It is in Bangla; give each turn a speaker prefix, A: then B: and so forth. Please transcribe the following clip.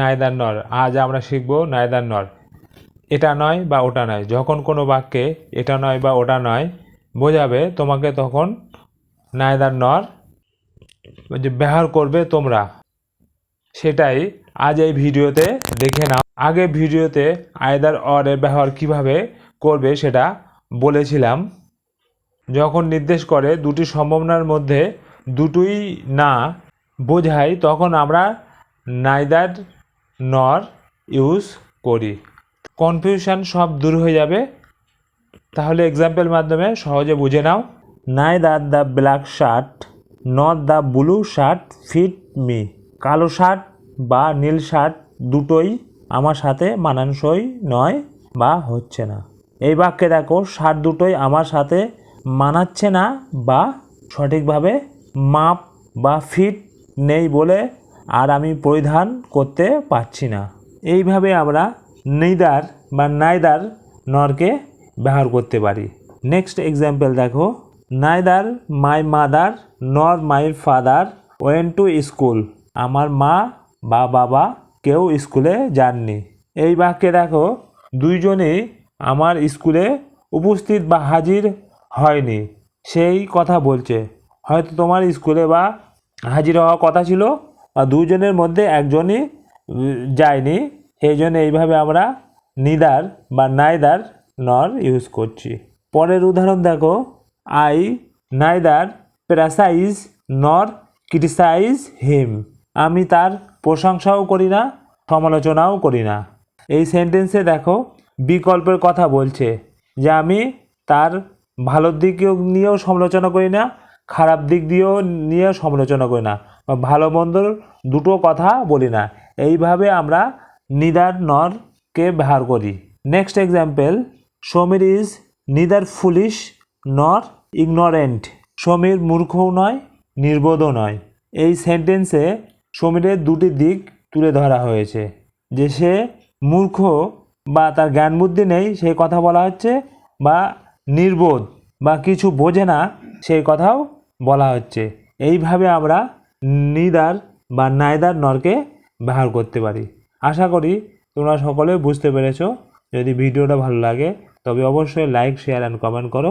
A: নাইদার নর। আজ আমরা শিখব নাইদার নর। এটা নয় বা ওটা নয়। যখন কোনো বাক্যে এটা নয় বা ওটা নয় বোঝাবে, তোমাকে তখন নাইদার নর যে ব্যবহার করবে তোমরা। সেটাই আজ এই ভিডিওতে দেখে নাও। আগে ভিডিওতে আয়দার অরের ব্যবহার কীভাবে করবে সেটা বলেছিলাম। যখন নির্দেশ করে দুটি সম্ভাবনার মধ্যে দুটোই না বোঝায় তখন আমরা নাইদার নর ইউজ করি। কনফিউশন সব দূর হয়ে যাবে। তাহলে এক্সাম্পল মাধ্যমে সহজে বুঝে নাও। Neither the black shirt not the blue shirt fit me কালো শার্ট বা নীল শার্ট দুটোই আমার সাথে মানানসই নয় বা হচ্ছে না। এই বাক্যে দেখো শার্ট দুটোই আমার সাথে মানাচ্ছে না বা সঠিকভাবে মাপ বা ফিট নেই বলে আর আমি পরিধান করতে পারছি না। এইভাবে আমরা নেইদার বা নাইদার নরকে ব্যবহার করতে পারি। নেক্সট এক্সাম্পল দেখো। Neither my mother nor my father went to school আমার মা বা বাবা কেউ স্কুলে যাননি। এই বাক্যে দেখো দুইজনেই আমার স্কুলে উপস্থিত বা হাজির হয়নি। সেই কথা বলছে। হয়তো তোমার স্কুলে বা হাজির হওয়ার কথা ছিল। দুজনের মধ্যে একজনই যায়নি সেই জন্য এইভাবে আমরা নিদার বা নাইদার নর ইউজ করছি। পরের উদাহরণ দেখো, আই, নাইদার প্রাসাইজ নর ক্রিটিসাইজ হিম। আমি তার প্রশংসাও করি না, সমালোচনাও করি না। এই সেন্টেন্সে দেখো, বিকল্পের কথা বলছে যে আমি তার ভালোর দিক নিয়েও সমালোচনা করি না, খারাপ দিক দিয়েও নিয়েও সমালোচনা করি না। ভালো মন্দর দুটো কথা বলি না। এইভাবে আমরা নিদার নরকে ব্যবহার করি। Next example Sameer is neither foolish nor ignorant Sameer মূর্খও নয়, নির্বোধও নয়। এই সেন্টেন্সে সমীরের দুটি দিক তুলে ধরা হয়েছে। যে সে মূর্খ বা তার জ্ঞান বুদ্ধি নেই সেই কথা বলা হচ্ছে, বা নির্বোধ বা কিছু বোঝে না সেই কথাও বলা হচ্ছে। এইভাবে আমরা নিদার বা নাইদার নরকে ব্যবহার করতে পারি। আশা করি তোমরা সকলে বুঝতে পেরেছ। যদি ভিডিওটা ভালো লাগে, তবে অবশ্যই লাইক শেয়ার অ্যান্ড কমেন্ট করো।